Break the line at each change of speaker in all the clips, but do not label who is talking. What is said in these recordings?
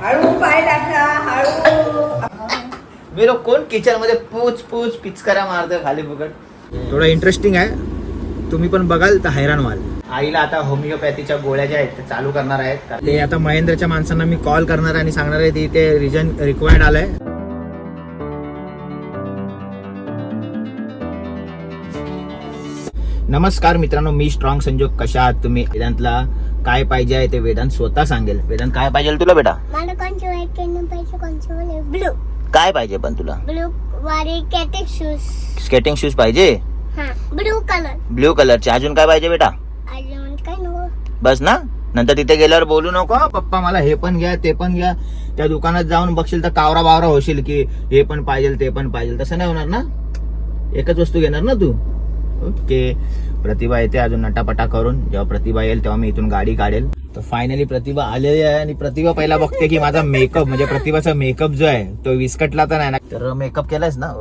हळू पाय टाका हळू.
मी लोक कोण? किचनमध्ये पूच पूच पिचकारा मारतो खाली फुकट. थोडं इंटरेस्टिंग आहे. तुम्ही पण बघाल तर हैराण व्हाल. आईला आता होमिओपॅथीच्या गोळ्या ज्या आहेत त्या चालू करणार आहेत. ते आता महेंद्रच्या माणसांना मी कॉल करणार आहे आणि सांगणार आहे ती ते रिजन रिक्वायर्ड आलंय. नमस्कार मित्रांनो मी स्ट्रॉंग संजोग. कशा आहात तुम्ही? वेदांतला. काय पाहिजे आहे ते वेदांत स्वतः सांगेल. वेदांत काय पाहिजे तुला बेटा?
मला कोणचे वाईट केलं पाहिजे कोणचे मला ब्लू
काय पाहिजे पण तुला?
ब्लू वाले कॅटेक शूज
स्केटिंग शूज पाहिजे?
हा ब्लू कलर
ब्ल्यू कलरचे अजून काय पाहिजे बेटा?
अजून काय नको.
बस ना? नंतर तिथे गेल्यावर बोलू नको पप्पा मला हे पण घ्या ते पण घ्या. त्या दुकानात जाऊन बघशील तर कावरा बावरा होशील की हे पण पाहिजे ते पण पाहिजे. तसं नाही होणार ना? एकच वस्तू घेणार ना तू? ओके. प्रतिभा येते अजून नटापटा करून. जेव्हा प्रतिभा येईल तेव्हा मी इथून गाडी काढेल. तर फायनली प्रतिभा आलेली आहे आणि प्रतिभा पहिला बघते की माझा मेकअप म्हणजे प्रतिभाचा मेकअप जो आहे तो विस्कटला तर नाही ना? तर मेकअप केलायस ना?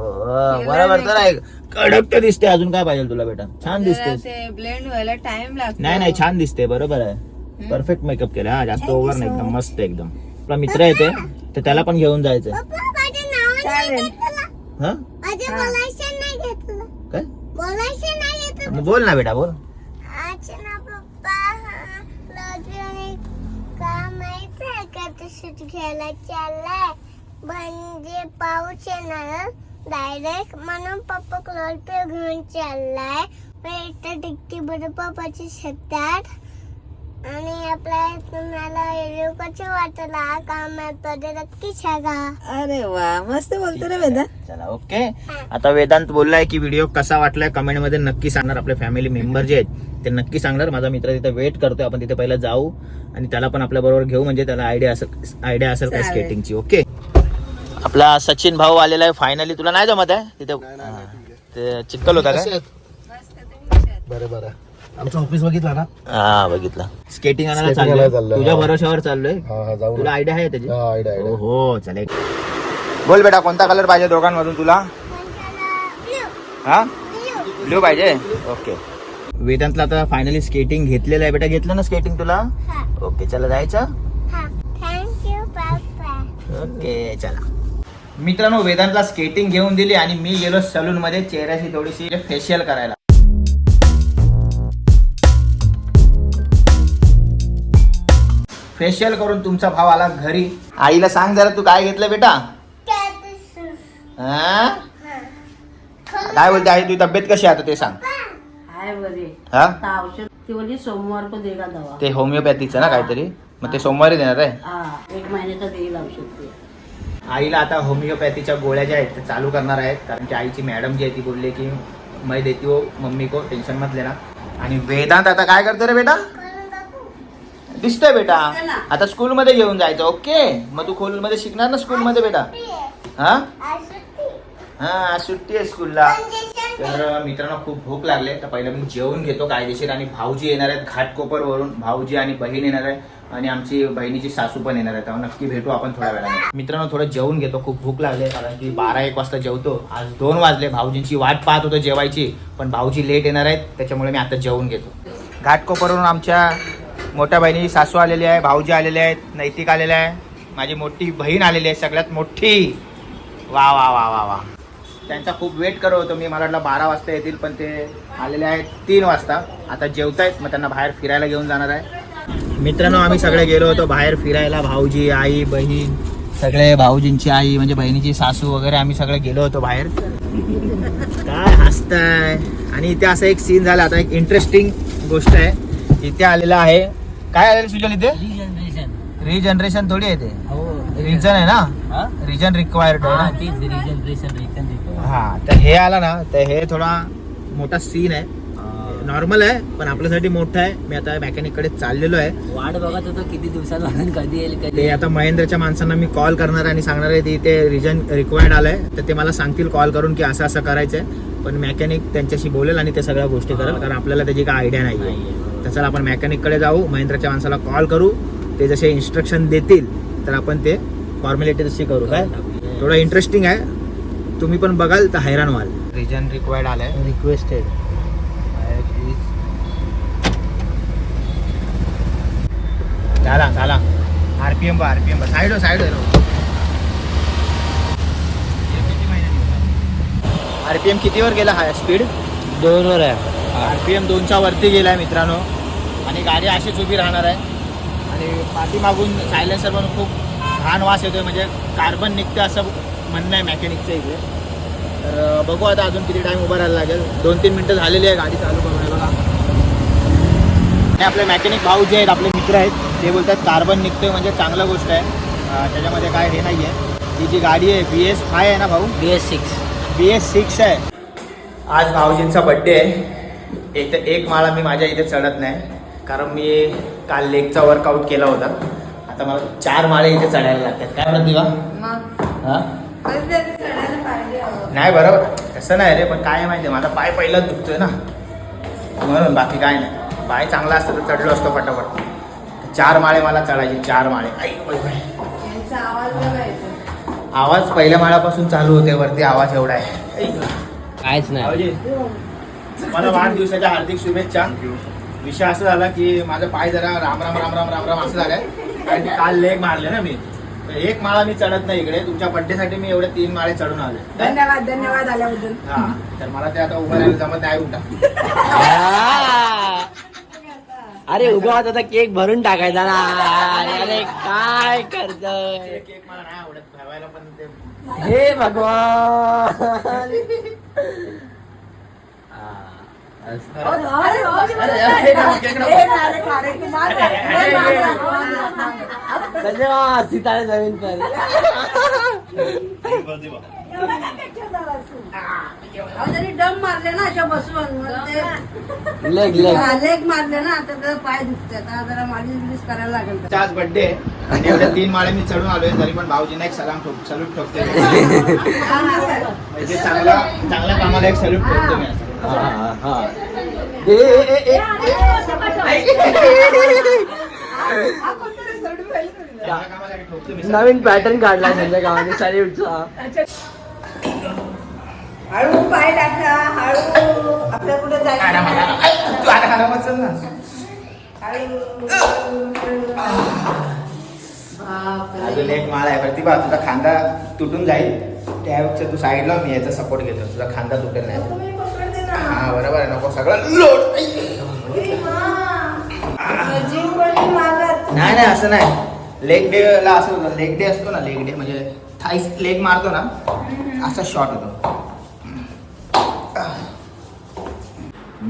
बरोबर तर आहे कडक तर दिसते अजून काय पाहिजे तुला बेटा? छान दिसते
ब्लेंड व्हायला टाइम लागतो.
नाही नाही छान दिसते बरोबर आहे. परफेक्ट मेकअप केला हा जास्त ओव्हर नाही एकदम मस्त एकदम. आपला मित्र येते तर त्याला पण घेऊन जायचंय. हा? काय?
बोलायचं नाही
मग बोल ना बेटा बोल.
आज ना पप्पा लॉजने का माहीत आहे का तू शूट घ्यायला चाललाय? म्हणजे पाऊस येणार डायरेक्ट म्हणून पप्पा क्लॉथ पे घेऊन चाललाय. मग एकटा टिकटी शेतात आणि आपल्या तुम्हाला व्हिडिओ कसे वाटला? कामात नक्की सांगा
अरे वा मस्त बोलतो रे वेदा.
चला ओके. आता वेदांत बोललाय की व्हिडिओ कसा वाटलाय? कमेंटमध्ये नक्की सांगणार आपले फॅमिली मेंबर जे आहेत ते नक्की सांगणार. माझा मित्र तिथे वेट करतोय आपण तिथे पहिला जाऊ आणि त्याला पण आपल्या बरोबर घेऊ म्हणजे त्याला आयडिया असेल आयडिया असेल काय
चालेल.
स्केटिंगची ओके? आपला सचिन भाऊ आलेला आहे फायनली तुला नाही जमत आहे? तिथे हा. ते चिक्कल होता का
बरं बरं. आमचं ऑफिस बघितला ना?
हा बघितलं. स्केटिंग आणायला
Skating आणायला
चाललोय.
चाललोय,
तुझ्या
हा.
भरोशावर चाललोय.
हा हा जाऊ
तुला
ना.
आयडिया आहे त्याची?
हा आयडिया
हो
आयडिया
हो चालेल बोल बेटा कोणता कलर पाहिजे दोघांमधून तुला? हा? ब्ल्यू पाहिजे? ओके वेदांतला आता फायनली स्केटिंग घेतलेलं आहे. बेटा घेतलं ना स्केटिंग तुला?
हा.
ओके चला जायचं.
हा.
ओके चला. मित्रांनो वेदांतला स्केटिंग घेऊन दिली आणि मी गेलो सलून मध्ये. चेहऱ्याची थोडीशी फेशियल करायला. फेशियल करून तुमचा भाव आला घरी. आईला सांग जरा तू काय घेतलं बेटा? हा? काय बोलते आई तुझी तब्येत कशी आहे आता ते सांग.
हाय बरे.
हा?
आता औषध ती बोलली सोमवार को देगा दवा.
ते होमिओपॅथीचं ना काहीतरी? मग ते सोमवारी देणार आहे.
हा एक महिन्याचा देईल औषध ते.
आईला आता होमिओपॅथीच्या गोळ्या ज्या आहेत त्या चालू करणार आहेत. कारण की आईची मॅडम जी आहे ती बोलली की मैं देती हो मम्मी को टेन्शन मत लेना. आणि वेदांत आता काय करतो रे बेटा? दिसतोय बेटा. आता स्कूलमध्ये घेऊन जायचं ओके? मग तू खोलमध्ये शिकणार ना स्कूलमध्ये बेटा? हा? हा सुट्टी आहे स्कूलला. तर मित्रांनो खूप भूक लागले. तर पहिलं मी जेवण घेतो कायदेशीर आणि भाऊजी येणार आहेत घाटकोपरवरून. भाऊजी आणि बहीण येणार आहे आणि आमची बहिणीची सासू पण येणार आहे तेव्हा नक्की भेटू आपण थोड्या वेळाने. मित्रांनो थोडं जेवण घेतो. खूप भूक लागले कारण की बारा एक वाजता जेवतो. आज दोन वाजले. भाऊजींची वाट पाहत होतो जेवायची. पण भाऊजी लेट येणार आहेत. त्याच्यामुळे मी आता जेवण घेतो. घाटकोपरवरून आमच्या मोठ्या बहिणी सासू आलेली आहे भाऊजी आलेले आहेत नैतिक आलेले आहे. माझी मोठी बहीण आलेली आहे सगळ्यात मोठी. वा वा वा वा वा. त्यांचा खूप वेट करत होतो मी. मला वाटलं बारा वाजता येतील पण ते आलेले आहेत तीन वाजता. आता जेवतायत मग त्यांना बाहेर फिरायला घेऊन जाणार आहे. मित्रांनो आम्ही सगळे गेलो होतो बाहेर फिरायला. भाऊजी आई बहीण सगळे भाऊजींची आई म्हणजे बहिणीची सासू वगैरे आम्ही सगळे गेलो होतो बाहेर. काय हसताय. आणि इथे असं एक सीन झाला. आता एक इंटरेस्टिंग गोष्ट आहे. इथे आलेलं आहे काय आलेलं सुजल इथे? रिजनरेशन थोडी आहे ते. रिजन आहे ना? रिजन रिक्वायर्ड हा तर हे आला ना तर हे थोडा मोठा सीन आहे. नॉर्मल आहे पण आपल्यासाठी मोठा आहे. मी आता मेकॅनिककडे चाललेलो आहे.
वाट बघत होतो किती दिवसात कधी येईल कधी
ते आता महेंद्रच्या माणसांना मी कॉल करणार आहे आणि सांगणार आहे की ते रिजन रिक्वायर्ड आलंय. तर ते मला सांगतील कॉल करून की असं असं करायचंय. पण मेकॅनिक त्यांच्याशी बोलेल आणि ते सगळ्या गोष्टी करेल कारण आपल्याला त्याची काय आयडिया नाही. तर चला आपण मेकॅनिककडे जाऊ. महेंद्रच्या माणसाला कॉल करू. ते जसे इन्स्ट्रक्शन देतील तर आपण ते फॉर्मॅलिटी तशी करू. काय? थोडं इंटरेस्टिंग आहे. तुम्ही पण बघाल तर हैराण व्हाल. रिजन रिक्वायर्ड आलंय.
रिक्वेस्टेड
झाला झाला. आर आरपीएम बा आरपीएम बा साईड हो साईड हो आरपीएम कितीवर गेला हा स्पीड
दोन वर आहे
आरपीएम दोनच्या वरती गेलाय मित्रांनो. आणि गाडी अशीच उभी राहणार आहे. आणि पाठीमागून सायलेन्सर पण खूप घाण वास येतोय म्हणजे कार्बन निघतं असं म्हणणं आहे मॅकॅनिकचं इकडे तर बघू आता अजून किती टाइम उभा राहायला लागेल. दोन तीन मिनटं झालेली आहे गाडी चालू करून बघा. आणि आपले मॅकॅनिक भाऊ जे आहेत आपले मित्र आहेत ते बोलतात कार्बन निघतोय म्हणजे चांगलं गोष्ट आहे. त्याच्यामध्ये काय हे नाही आहे ही जी गाडी आहे बी एस फाय आहे ना भाऊ?
B S six
B S six आहे. आज भाऊजींचा बड्डे आहे. एक तर एक माळा मी माझ्या इथे चढत नाही. कारण मी काल लेगचा वर्कआउट केला होता. आता मला चार माळे इथे चढायला लागतात. काय प्रतिभा हा?
पाहिजे अहो.
नाही बरोबर. तसं नाही रे पण काय आहे माहिती आहे माझा पाय पहिलाच दुखतोय ना. म्हणून बाकी काय नाही. पाय चांगला असतं तर चढलो असतो फटाफट चार माळे मला चढायचे चार माळे. आई,
आवाज
पहिल्या माळापासून चालू होते वरती आवाज एवढा आहे.
कायच नाही.
मला वाढदिवसाच्या हार्दिक शुभेच्छा. विषय असं झाला की माझा पाय जरा राम राम राम राम राम राम असं झालंय कारण की काल लेग मारले ना मी. तर एक माळा मी चढत नाही इकडे. तुमच्या बड्डे साठी मी एवढे तीन माळे चढून आले.
धन्यवाद धन्यवाद आल्याबद्दल.
हा. तर मला ते आता उभं राहायला जमत नाही उठा
अरे उभा होता तर केक भरून टाकायचा ना. अरे काय करतोय?
केक मला नाही आवडत. खावायला पण ते
हे भगवान.
अरे, मागे.
धन्यवाद सीतारे जमीन पर.
डम मारले ना अशा
लेग लेग.
लेग मारले ना आता तर पाय दुखतात आता जरा मालिश बिलिश करायला लागेल
आज बर्थडे आणि एवढ्या तीन माळे मी चढून आलोय तरी पण भाऊजींना एक सलाम ठोक सल्यूट ठोकते म्हणजे चांगला चांगल्या कामाला एक सल्यूट ठोकतो मी असं.
हा हा ए, ए, ए, ए,
चांगल्या कामासाठी ठोकतो मी
नवीन पॅटर्न काढला त्यांच्या गावाने सॅल्यूटचा
हळू पाय टाका हळू. आपल्या कुठे
अजून एक माळ आहे. प्रतिभा तुझा खांदा तुटून जाईल. त्यापेक्षा तू साईडला मी याचा सपोर्ट घेतो. तुझा खांदा तुटेल नाही. हा बरोबर आहे नको सगळं
जिम मागत
नाही नाही असं नाही. लेग डे ला असं होतं लेग डे असतो ना लेग डे म्हणजे थाईस लेग मारतो ना असा शॉट होतो.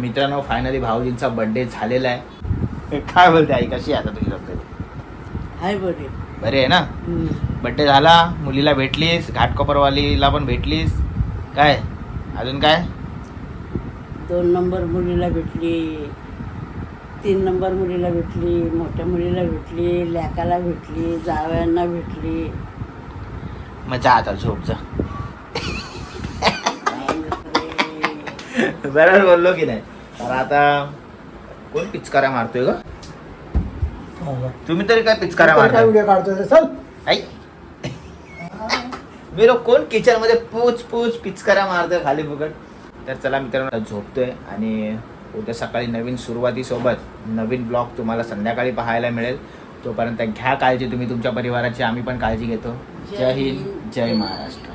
मित्रांनो फायनली भाऊजींचा बर्थडे झालेला आहे. काय बोलते आई कशी आहे आता तुझी तब्येत?
हाय बरे.
बरे आहे ना? बड्डे झाला मुलीला भेटलीस घाटकोपरवालीला पण भेटलीस. काय? अजून काय?
दोन नंबर मुलीला भेटली तीन नंबर मुलीला भेटली मोठ्या मुलीला भेटली लेकाला भेटली जावयांना भेटली.
मग जा आता झोप जा. बरोबर बोललो की नाही? तर आता कोण पिचकाऱ्या मारतोय ग? तुम्ही तरी काय पिचकाऱ्या मारताय?
व्हिडिओ काढतोय? चल.
आई. मी लोक कोण किचनमध्ये पूच पूच पिचकाऱ्या मारतोय खाली फुकट? तर चला मित्रांनो झोपतोय आणि उद्या सकाळी नवीन सुरुवातीसोबत नवीन ब्लॉग तुम्हाला संध्याकाळी पाहायला मिळेल. तोपर्यंत घ्या काळजी तुम्ही तुमच्या परिवाराची आम्ही पण काळजी घेतो. जय हिंद जय महाराष्ट्र.